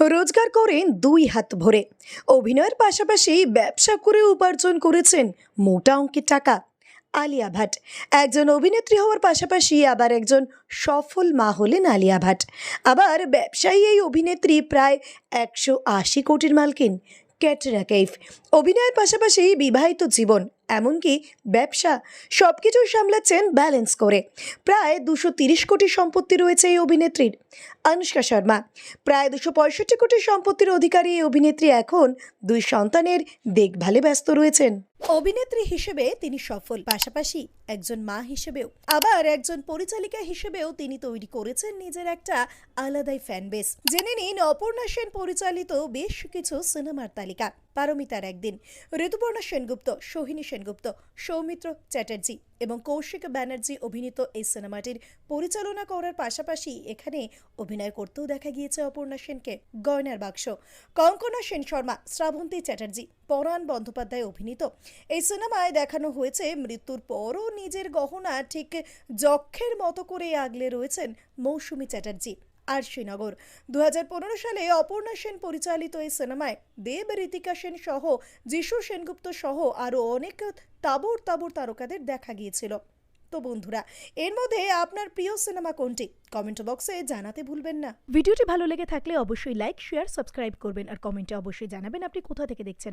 রোজগার করেন দুই হাত ভরে। অভিনয়ের পাশাপাশি ব্যবসা করে উপার্জন করেছেন মোটা অঙ্কের টাকা। আলিয়া ভাট, একজন অভিনেত্রী হওয়ার পাশাপাশি আবার একজন সফল মা হলেন আলিয়া ভাট। আবার ব্যবসায়ী এই অভিনেত্রী প্রায় একশো আশি কোটির মালকিন। ক্যাটরিনা কেইফ অভিনয়ের পাশাপাশি বিবাহিত জীবন, এমনকি ব্যবসা সব কিছু সামলাচ্ছেন ব্যালেন্স করে। প্রায় দুশো তিরিশ কোটি সম্পত্তি রয়েছে এই অভিনেত্রীর। অনুষ্কা শর্মা, প্রায় দুশো পঁয়ষট্টি কোটি সম্পত্তির অধিকারী এই অভিনেত্রী এখন দুই সন্তানের দেখভালে ব্যস্ত রয়েছেন। অভিনেত্রী হিসেবে তিনি সফল, পাশাপাশি একজন মা হিসেবেও। আবার একজন পরিচালিকা হিসেবেও তিনি তৈরি করেছেন নিজের একটা আলাদাই ফ্যান বেস জেনে নিন, অপর্ণা সেন পরিচালিত বেশ কিছু সিনেমার তালিকা। পারমিতার একদিন, ঋতুপর্ণা সেনগুপ্ত, সোহিনী সেনগুপ্ত, সৌমিত্র চ্যাটার্জি এবং কৌশিক ব্যানার্জি অভিনীত এই সিনেমাটির পরিচালনা করার পাশাপাশি এখানে অভিনয় করতেও দেখা গিয়েছে অপর্ণা সেনকে। গয়নার বাক্স, কঙ্কনা সেন শর্মা শ্রাবন্তী চ্যাটার্জি পরাণ বন্দ্যোপাধ্যায় অভিনীত। এই সিনেমায় দেখানো হয়েছে মৃত্যুর পরও নিজের গহনা, ঠিক যক্ষের মতো করে আগলে রয়েছেন মৌসুমী চ্যাটার্জি আর শ্রীনগর। দু হাজার পনেরো সালে অপর্ণা সেন পরিচালিত এই সিনেমায় দেব ঋতিকা সেন সহ যিশু সেনগুপ্ত সহ আরও অনেক তাবর তাবর তারকাদের দেখা গিয়েছিল। তো বন্ধুরা, এর মধ্যে আপনার প্রিয় সিনেমা কোনটি? কমেন্ট বক্সে জানাতে ভুলবেন না। ভিডিওটি ভালো লেগে থাকলে অবশ্যই লাইক, শেয়ার, সাবস্ক্রাইব করবেন আর কমেন্টে অবশ্যই জানাবেন আপনি কোথা থেকে দেখছেন।